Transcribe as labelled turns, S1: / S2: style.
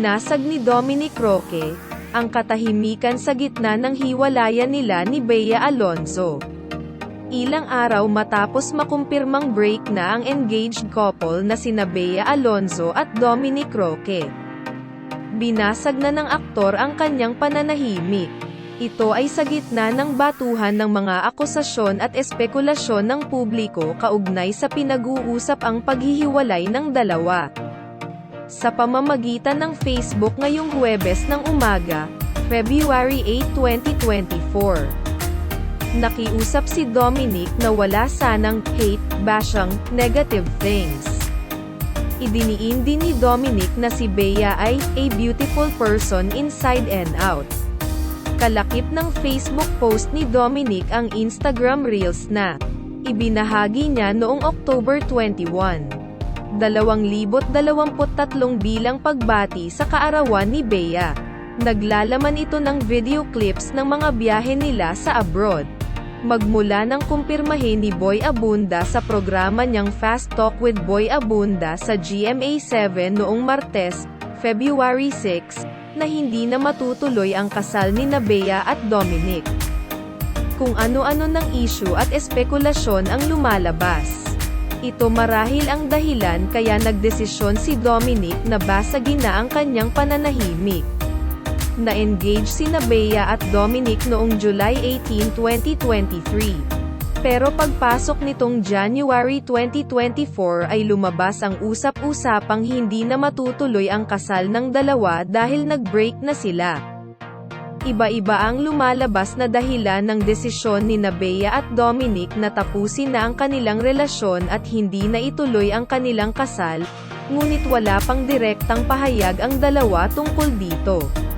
S1: Binasag ni Dominic Roque, ang katahimikan sa gitna ng hiwalayan nila ni Bea Alonzo. Ilang araw matapos makumpirmang break na ang engaged couple na sina Bea Alonzo at Dominic Roque. Binasag na ng aktor ang kanyang pananahimik. Ito ay sa gitna ng batuhan ng mga akusasyon at espekulasyon ng publiko kaugnay sa pinag-uusap ang paghihiwalay ng dalawa. Sa pamamagitan ng Facebook ngayong Huwebes ng umaga, February 8, 2024. Nakiusap si Dominic na wala sanang hate, bashang, negative things. Idiniin din ni Dominic na si Bea ay a beautiful person inside and out. Kalakip ng Facebook post ni Dominic ang Instagram Reels na ibinahagi niya noong October 21. 2023 bilang pagbati sa kaarawan ni Bea. Naglalaman ito ng video clips ng mga biyahe nila sa abroad. Magmula ng kumpirmahin ni Boy Abunda sa programa niyang Fast Talk with Boy Abunda sa GMA7 noong Martes, February 6, na hindi na matutuloy ang kasal ni Bea at Dominic. Kung ano-ano ng issue at espekulasyon ang lumalabas. Ito marahil ang dahilan kaya nagdesisyon si Dominic na basagin na ang kanyang pananahimik. Na-engage si Bea at Dominic noong July 18, 2023. Pero pagpasok nitong January 2024 ay lumabas ang usap-usapang hindi na matutuloy ang kasal ng dalawa dahil nag-break na sila. Iba-iba ang lumalabas na dahilan ng desisyon ni Bea at Dominic na tapusin na ang kanilang relasyon at hindi na ituloy ang kanilang kasal, ngunit wala pang direktang pahayag ang dalawa tungkol dito.